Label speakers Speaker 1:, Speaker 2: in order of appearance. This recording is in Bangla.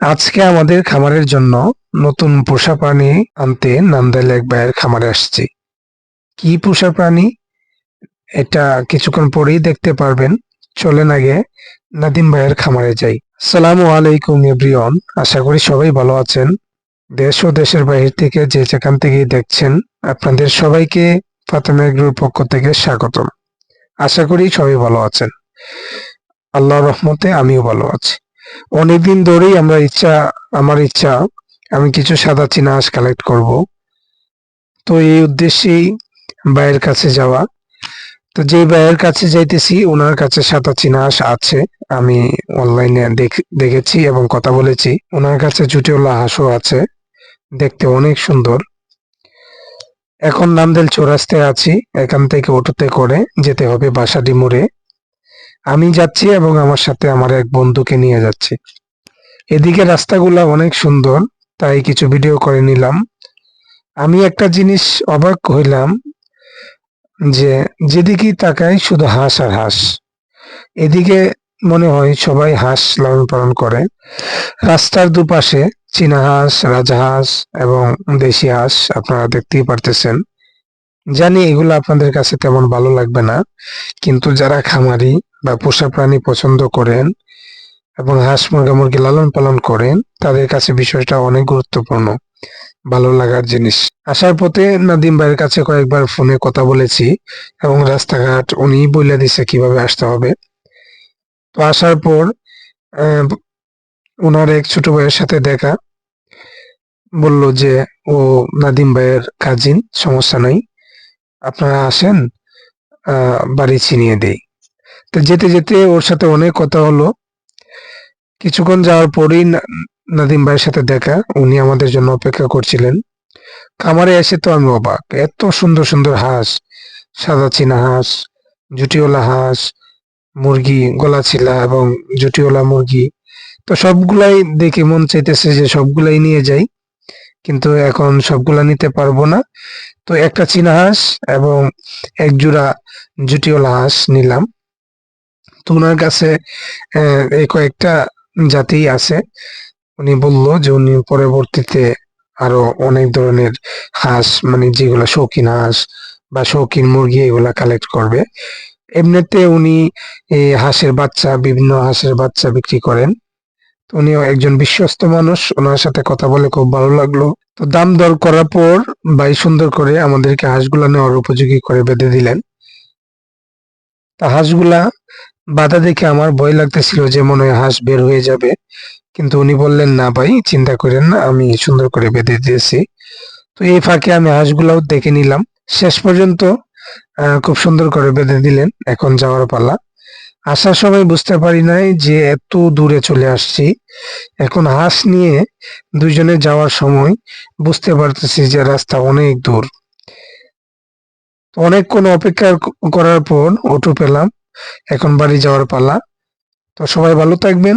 Speaker 1: আজকে আমাদের খামারের জন্য নতুন পোষা প্রাণী আনতে নান্দাইল এক ভাইয়ের খামারে আসছি। কি পোষা প্রাণী? এটা কিছুক্ষণ পরেই দেখতে পারবেন। চলেন আগে নাদিম ভাইয়ের খামারে যাই। সালাম আলাইকুম, এভরিওয়ান। আশা করি সবাই ভালো আছেন। দেশ ও দেশের বাহির থেকে যে যেখান থেকে দেখছেন, আপনাদের সবাইকে ফাতেমা এগ্রোর পক্ষ থেকে স্বাগতম। আশা করি সবাই ভালো আছেন। আল্লাহর রহমতে আমিও ভালো আছি। অনেকদিন ধরেই আমরা ইচ্ছা, আমার ইচ্ছা, আমি কিছু সাদা চীনা হাঁস কালেক্ট করব। তো এই উদ্দেশ্যেই ভাইয়ের কাছে যাওয়া। তো যে ভাইয়ের কাছে যাইতেছি, ওনার কাছে সাদা চীনা হাঁস আছে। আমি অনলাইনে দেখেছি এবং কথা বলেছি। ওনার কাছে জুটিওলা হাঁসও আছে। দেখতে অনেক সুন্দর। এখন নামদেল চৌরাস্তায় আছি। এখান থেকে অটোতে করে যেতে হবে বাসাডি মোড়ে। আমি যাচ্ছি এবং আমার সাথে আমার এক বন্ধুকে নিয়ে যাচ্ছি। এদিকে রাস্তাগুলা অনেক সুন্দর, তাই কিছু ভিডিও করে নিলাম। আমি একটা জিনিস অবাক হইলাম যে যেদিকেই তাকাই শুধু হাঁস আর হাঁস। এদিকে মনে হয় সবাই হাঁস লালন পালন করে। রাস্তার দুপাশে চীনা হাঁস, রাজহাঁস এবং দেশি হাঁস আপনারা দেখতেই পারতেছেন। জানি এগুলো আপনাদের কাছে তেমন ভালো লাগবে না, কিন্তু যারা খামারি বা পোষা প্রাণী পছন্দ করেন এবং হাঁস মুরগা মুরগি লালন পালন করেন, তাদের কাছে বিষয়টা অনেক গুরুত্বপূর্ণ, ভালো লাগার জিনিস। আসার পথে নাদিম ভাইয়ের কাছে কয়েকবার ফোনে কথা বলেছি এবং রাস্তাঘাট উনি বলে দিছে কীভাবে আসতে হবে। তো আসার পর ওনার এক ছোট ভাইয়ের সাথে দেখা, বলল যে ও নাদিম ভাইয়ের কাজিন সমস্যা নাই। আপনারা আসেন বাড়ি চিনিয়ে দেই। তো যেতে যেতে ওর সাথে অনেক কথা হলো। কিছুক্ষণ যাওয়ার পরেই নাদিম ভাইয়ের সাথে দেখা, উনি আমাদের জন্য অপেক্ষা করছিলেন। খামারে এসে তো আমি অবাক, এত সুন্দর সুন্দর হাঁস, সাদা চীনা হাঁস জুটিওলা হাঁস, মুরগি গলাচিলা এবং জুটিওলা মুরগি। তো সবগুলাই দেখে মন চাইতেছে যে সবগুলাই নিয়ে যাই। কিন্তু এখন সবগুলা নিতে পারব না। তো একটা চীনা হাঁস এবং এক জোড়া জুটিওলা হাঁস নিলাম। তো কাছে এই কয়েকটা জাতি আছে। উনি বলল যে উনি পরবর্তীতে আরও অনেক ধরনের হাঁস মানে যেগুলা শৌখিন হাঁস বা শৌখিন মুরগি এগুলা কালেক্ট করবে। এমনিতে উনি হাঁসের বাচ্চা, বিভিন্ন হাঁসের বাচ্চা বিক্রি করেন। উনিও একজন বিশ্বস্ত মানুষ, ওনার সাথে কথা বলে খুব ভালো লাগল। তো দাম দর করার পর ভাই সুন্দর করে আমাদেরকে হাঁসগুলা নেওয়ার উপযোগী করে বেঁধে দিলেন। তা হাঁসগুলা বাধা দেখে আমার ভয় লাগতেছিল যে মনে হয় হাঁস বের হয়ে যাবে। কিন্তু উনি বললেন, না ভাই, চিন্তা করেন না, আমি সুন্দর করে বেঁধে দিয়েছি। তো এই ফাঁকে আমি হাঁসগুলাও দেখে নিলাম। শেষ পর্যন্ত খুব সুন্দর করে বেঁধে দিলেন, এখন যাওয়ার পালা। আসার সময় বুঝতে পারি নাই যে এত দূরে চলে আসছি। এখন হাঁস নিয়ে দুজনে যাওয়ার সময় বুঝতে পারতেছি যে রাস্তা অনেক দূর। অনেকক্ষণ অপেক্ষা করার পর অটো পেলাম, এখন বাড়ি যাওয়ার পালা। তো সবাই ভালো থাকবেন।